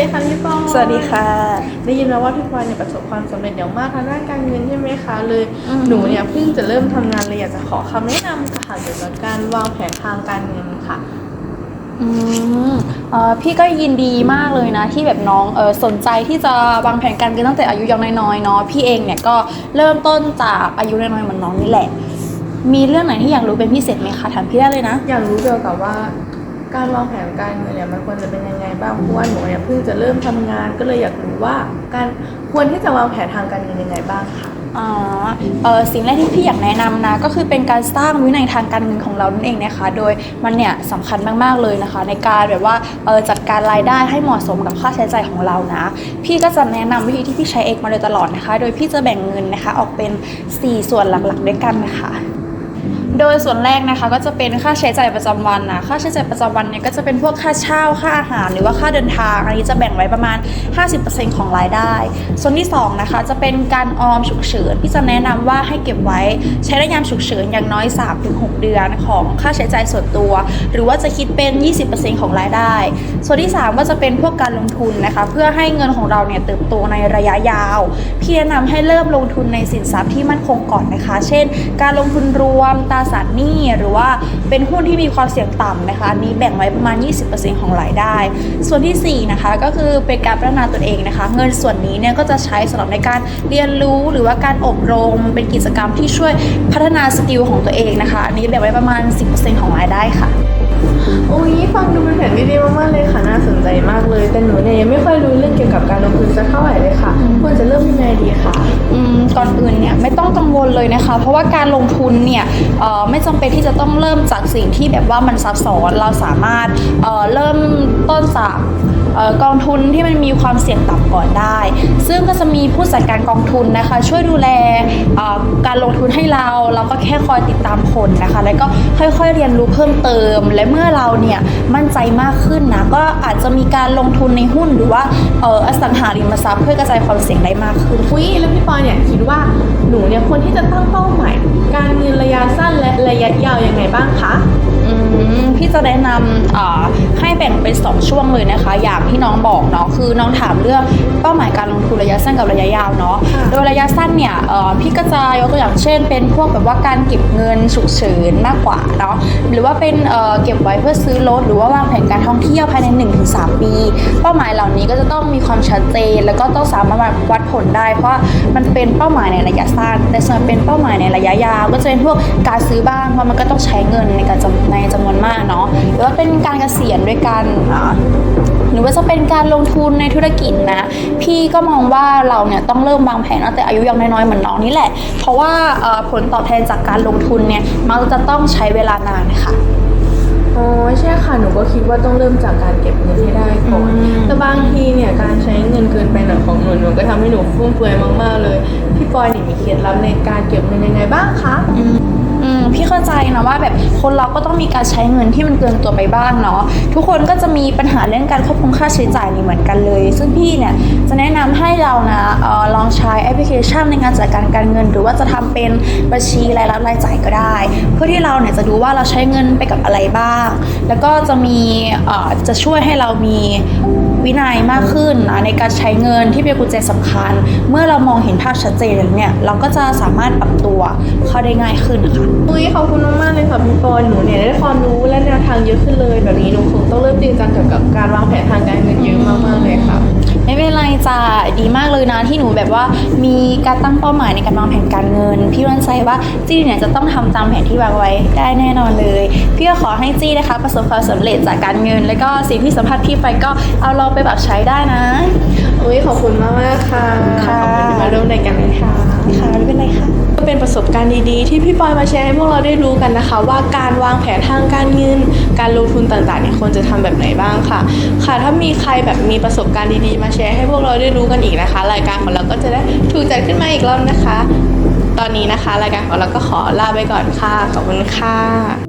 ดีค่ะพี่ปอยสวัสดีค่ะ ได้ยินมาว่าพี่ปอยเนี่ยประสบความสำเร็จอย่างมากทางด้านการเงินใช่ไหมคะ เลยอืมหนูเนี่ยเพิ่งจะเริ่มทำงานเลยอยากจะขอคำแนะนำค่ะเกี่ยวกับการวางแผนทางการเงินค่ะอืมเอ่อพี่ก็ยินดีมากเลยนะ ที่แบบน้องเออสนใจที่จะวางแผนการเงินตั้งแต่อายุยังน้อยๆเนาะพี่เองเนี่ยก็เริ่มต้นจากอายุน้อยๆเหมือนน้องนี่แหละ มีเรื่องไหนที่อยากรู้เป็นพิเศษไหมคะถามพี่ได้เลยนะ อยากรู้เกี่ยวกับว่า การวางแผนการเงินเนี่ยมันควรจะเป็นยังไงบ้างเพราะว่าหนูเนี่ยเพิ่งจะเริ่มทำงานก็เลยอยากรู้ว่าการควรที่จะวางแผนทางการเงินยังไงบ้างค่ะอ๋อเออสิ่งแรกที่พี่อยากแนะนำนะก็คือเป็นการสร้างวินัยทางการเงินของเรานั่นเองนะคะ โดยมันเนี่ยสำคัญมากๆเลยนะคะ ในการแบบว่าเออจัดการรายได้ให้เหมาะสมกับค่าใช้จ่ายของเรานะ พี่ก็จะแนะนำวิธีที่พี่ใช้เองมาโดยตลอดนะคะ โดยพี่จะแบ่งเงินนะคะ ออกเป็น 4 ส่วนหลักๆ ด้วยกันนะคะ โดยส่วนแรกนะคะก็จะเป็นค่าใช้จ่ายประจำวันนะค่าใช้จ่ายประจำวันเนี่ยก็จะเป็นพวกค่าเช่าค่าอาหาร หรือว่าค่าเดินทางอันนี้จะแบ่งไว้ประมาณ 50%ของรายได้ ส่วนที่สองนะคะจะเป็นการออมฉุกเฉินที่จะแนะนำว่าให้เก็บไว้ใช้ในยามฉุกเฉินอย่างน้อย 3-6 เดือนของค่าใช้จ่ายส่วนตัว หรือว่าจะคิดเป็น 20%ของรายได้ ส่วนที่สามก็จะเป็นพวกการลงทุนนะคะเพื่อให้เงินของเราเนี่ยเติบโตในระยะยาวพี่แนะนำให้เริ่มลงทุนในสินทรัพย์ที่มั่นคงก่อนนะคะ เช่น การลงทุนรวมตราสารหนี้หรือว่าเป็นหุ้นที่มีความเสี่ยงต่ำนะคะอันนี้แบ่งไว้ประมาณ 20%ของรายได้ ส่วนทีสี่ 4 นะคะก็คือเป็นการพัฒนาตนเองนะคะ เงินส่วนนี้เนี่ยก็จะใช้สำหรับในการเรียนรู้หรือว่าการอบรมเป็นกิจกรรมที่ช่วยพัฒนาสกิลของตัวเองนะคะอันนี้แบ่งไว้ประมาณ 10%ของรายได้ค่ะโอ้ยฟังดูเป็นแผนที่ดีมากๆเลยค่ะน่าสนใจมากเลยแต่หนูเนี่ยยังไม่ค่อยรู้เรื่องเกี่ยวกับการลงทุนสักเท่าไหร่เลยค่ะควรจะเริ่มยังไงดีคะอืมก่อนอื่นเนี่ย ไม่ต้องกังวลเลยนะคะ เพราะว่าการลงทุนเนี่ยไม่จำเป็นที่จะต้องเริ่มจากสิ่งที่แบบว่ามันซับซ้อนเราสามารถเเริ่มต้นจาก กองทุนที่มันมีความเสี่ยงต่ำก่อนได้ ซึ่งก็จะมีผู้จัดการกองทุนนะคะ ช่วยดูแลออการลงทุนให้เราเราก็แค่คอยติดตามผลนะคะ แล้วก็ค่อยๆเรียนรู้เพิ่มเติม และเมื่อเราเนี่ยมั่นใจมากขึ้นนะก็อาจจะมีการลงทุนในหุ้นหรือว่าออสังหาริมทรัพย์เพื่อกระจายความเสี่ยงได้มากขึ้นอุ้ยแล้วพี่ปอยเนี่ยคิดว่าหนูเนี่ยควรที่จะตั้งเป้าหมายการเงินระยะสั้นและระยะยาวยังไงบ้างคะ พี่จะแนะนำให้แบ่งเป็น 2 ช่วงเลยนะคะ อย่างที่น้องบอกเนาะคือน้องถามเรื่องเป้าหมายการลงทุนระยะสั้นกับระยะยาวเนาะะโดยระยะสั้นเนี่ยพี่ก็จะยกตัวอย่างเช่น เป็นพวกแบบว่าการเก็บเงินฉุกเฉินมากกว่าเนาะหรือว่าเป็นเก็บไว้เพื่อซื้อรถหรือว่าวางแผนการท่องเที่ยวภายใน 1-3 ปี เป้าหมายเหล่านี้ก็จะต้องมีความชัดเจน แล้วก็ต้องสามารถวัดผลได้เพราะมันเป็นเป้าหมายในระยะสั้นแต่ส่วนเป็นเป้าหมายในระยะยาว ก็จะเป็นพวกการซื้อบ้านเพราะมันก็ต้องใช้เงินในการในจำนวนมากเนาะหรือว่าเป็นการเกษียณด้วยกันอ่าหรือว่าจะเป็นการลงทุนในธุรกิจนะ พี่ก็มองว่าเราเนี่ยต้องเริ่มวางแผนตั้งแต่อายุยังน้อยๆเหมือนน้องนี่แหละ เพราะว่าเอ่อผลตอบแทนจากการลงทุนเนี่ยมันจะต้องใช้เวลานานค่ะอ๋อใช่ค่ะหนูก็คิดว่าต้องเริ่มจากการเก็บเงินให้ได้ก่อนอืมแต่บางทีเนี่ยการใช้เงินเกินไปหน่อยของหนูหนูก็ทำให้หนูฟุ่มเฟือยมากๆเลย พี่ปอยนี่มีเคล็ดลับในการเก็บเงินยังไงบ้างคะอืมอืม พี่เข้าใจนะว่าแบบคนเราก็ต้องมีการใช้เงินที่มันเกินตัวไปบ้างเนาะทุกคนก็จะมีปัญหาเรื่องการควบคุมค่าใช้จ่ายนี่เหมือนกันเลย ซึ่งพี่เนี่ยจะแนะนำให้เรานะออลองใช้แอปพลิเคชันในการจัดการการเงิน หรือว่าจะทำเป็นบัญชีรายรับรายจ่ายก็ได้ เพื่อที่เราเนี่ยจะดูว่าเราใช้เงินไปกับอะไรบ้าง แล้วก็จะมีออจะช่วยให้เรามี วินัยมากขึ้นนะในการใช้เงินที่เป็นกุญแจสำคัญ เมื่อเรามองเห็นภาพชัดเจนเนี่ยเราก็จะสามารถปรับตัวเข้าได้ง่ายขึ้นนะคะอุ้ยขอบคุณมากเลยค่ะพี่ปอนหนูเนี่ยได้ความรู้และแนวทางเยอะขึ้นเลย แบบนี้หนูคงต้องเริ่มจริงจังเกี่ยวกับการวางแผนทางการเงินเยอะมากๆเลยค่ะ ไม่เป็นไรจ้าดีมากเลยนะที่หนูแบบว่ามีการตั้งเป้าหมายในการวางแผนการเงิน พี่มั่นใจว่าจี้เนี่ยจะต้องทำตามแผนที่วางไว้ได้แน่นอนเลย พี่ก็ขอให้จี้นะคะ ประสบความสำเร็จจากการเงิน แล้วก็สิ่งที่สัมภาษณ์พี่ไปก็เอาเราไปแบบใช้ได้นะ อุ้ยขอบคุณมากมากๆค่ะค่ะขอบคุณที่มาร่วมรายการเลยค่ะค่ะไม่เป็นไรค่ะก็เป็นประสบการณ์ดีๆ ที่พี่ปอยมาแชร์ให้พวกเราได้รู้กันนะคะ ว่าการวางแผนทางการเงิน การลงทุนต่างๆเนี่ยควรจะทำแบบไหนบ้างค่ะ ค่ะถ้ามีใครแบบมีประสบการณ์ดีๆ มาแชร์ให้พวกเราได้รู้กันอีกนะคะ รายการของเราก็จะได้ถูกจัดขึ้นมาอีกรอบนะคะ ตอนนี้นะคะ รายการของเราก็ขอลาไปก่อนค่ะขอบคุณค่ะ